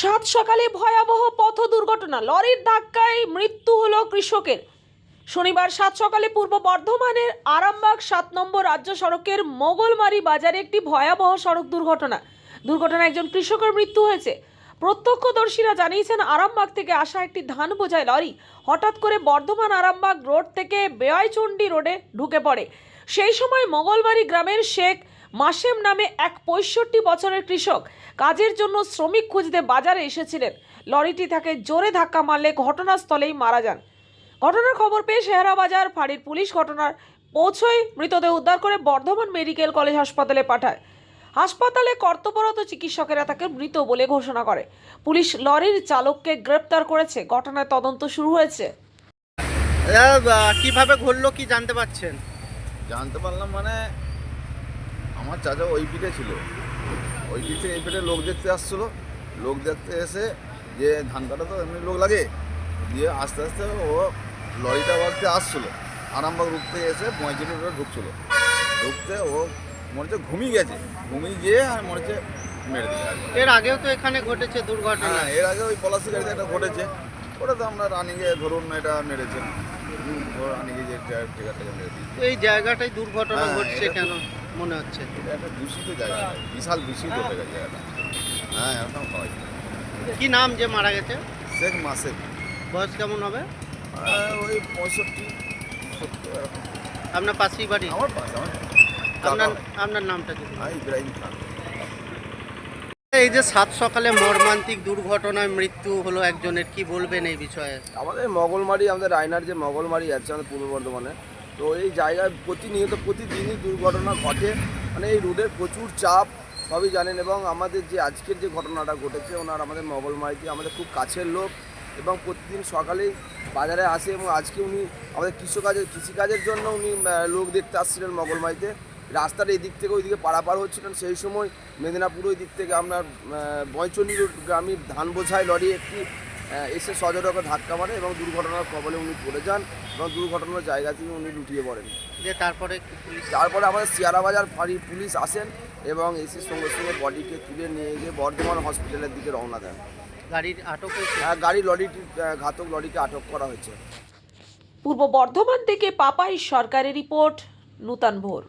সাত সকালে ভয়াবহ পথ দুর্ঘটনা। লরির ধাক্কায় মৃত্যু হলো কৃষকের। শনিবার সাত সকালে পূর্ব বর্ধমানের আরামবাগ সাত নম্বর রাজ্য সড়কের মোগলমারি বাজারে একটি ভয়াবহ সড়ক দুর্ঘটনা। দুর্ঘটনায় একজন কৃষকের মৃত্যু হয়েছে। প্রত্যক্ষদর্শীরা জানিয়েছেন, আরামবাগ থেকে আসা একটি ধান বোঝায় লরি হঠাৎ করে বর্ধমান আরামবাগ রোড থেকে বেয়াইচন্ডী রোডে ঢুকে পড়ে। সেই সময় মোগলমারি গ্রামের শেখ মাসেম নামে এক পঁয়ষট্টি বছরের কৃষক। কাজের জন্য শ্রমিক খুঁজতে বাজারে এসেছিলেন। লরিটি তাকে জোরে ধাক্কা মারলে ঘটনাস্থলেই মারা যান। ঘটনার খবর পেয়ে শেহরা বাজার ফাঁড়ির পুলিশ ঘটনার পৌঁছয় মৃতদেহ উদ্ধার করে বর্ধমান মেডিকেল কলেজ হাসপাতালে পাঠায়। হাসপাতালে কর্তব্যরত চিকিৎসকেরা তাকে মৃত বলে ঘোষণা করে। পুলিশ লরির চালককে গ্রেপ্তার করেছে। ঘটনায় তদন্ত শুরু হয়েছে। কীভাবে ঘটলো কি জানতে পারছেন? জানতে পারলাম মানে আমার চাচা ওই পিঠে ছিল। ওই পিঠে এই পিঠে লোক দেখতে আসছিল। লোক দেখতে এসে যে ধান কাটা তো এমনি লোক লাগে দিয়ে আস্তে আস্তে ও লরিটা বাড়তে আসছিল। আরামবাগ থেকে এসে পঁয়ত্রিশ রোডে ঢুকছিলো। ঢুকতে ও মনে হচ্ছে ঘুমিয়ে গেছে। ঘুমিয়ে গিয়ে আর মনে হচ্ছে মেরে দিকে এর আগেও তো এখানে ঘটেছে দুর্ঘটনা। হ্যাঁ এর আগে ওই পলাশি গাড়িতে একটা ঘটেছে। ওটা তো আমরা রানিংয়ে ধরুন এটা মেরেছে। রানিংয়ে যে মেরে দিয়েছে। এই জায়গাটাই দুর্ঘটনা হ্যাঁ, ঘটছে কেন? মনে হচ্ছে। এটা একটা দূষিত জায়গা বিশাল দূষিত জায়গা জায়গাটা। হ্যাঁ একদম হয়। কি নাম যে মারা গেছে? শেখ মাসেক বয়স কেমন হবে? ওই পঁয়ষট্টি আপনার পাশেই বাড়ি? আমার পাশে আপনার আপনার নামটা কি? হ্যাঁ ইব্রাহিম খান। এই যে সাত সকালে মর্মান্তিক দুর্ঘটনায় মৃত্যু হলো একজনের কি বলবেন এই বিষয়ে? আমাদের মগলমারি আমাদের রায়নার যে মগলমারি আছে আমাদের পূর্ব বর্ধমানে তো এই জায়গায় প্রতিনিয়ত, প্রতিদিনই দুর্ঘটনা ঘটে। মানে এই রোডের প্রচুর চাপ, সবই জানেন। এবং আমাদের যে আজকের যে ঘটনাটা ঘটেছে, ওনার আমাদের মগলমারিতে আমাদের খুব কাছের লোক। এবং প্রতিদিন সকালেই বাজারে আসে এবং আজকে উনি আমাদের কৃষকাজের, কৃষিকাজের জন্য উনি লোক দেখতে আসছিলেন মগলমারিতে রাস্তার দিক থেকে ওই দিকে পারাপার হচ্ছিলেন। সেই সময় মেদিনীপুর ওই দিক থেকে আপনার বয়চন্ডী রোড গ্রামের ধান বোঝাই লরি একটি এসে সজোরকে ধাক্কা মারে এবং দুর্ঘটনার কবলে উনি পড়ে যান এবং দুর্ঘটনার জায়গা থেকে উনি লুটিয়ে পড়েন। যে তারপরে তারপরে আমাদের সিয়ারা বাজার ফাঁড়ির পুলিশ আসেন এবং এসে সঙ্গে সঙ্গে বডিকে তুলে নিয়ে গিয়ে বর্ধমান হসপিটালের দিকে রওনা দেন। গাড়ির আটক হয়েছে? হ্যাঁ, গাড়ি লরিটি ঘাতক লরিকে আটক করা হয়েছে। পূর্ব বর্ধমান থেকে পাপাই সরকারের রিপোর্ট নূতন ভোর।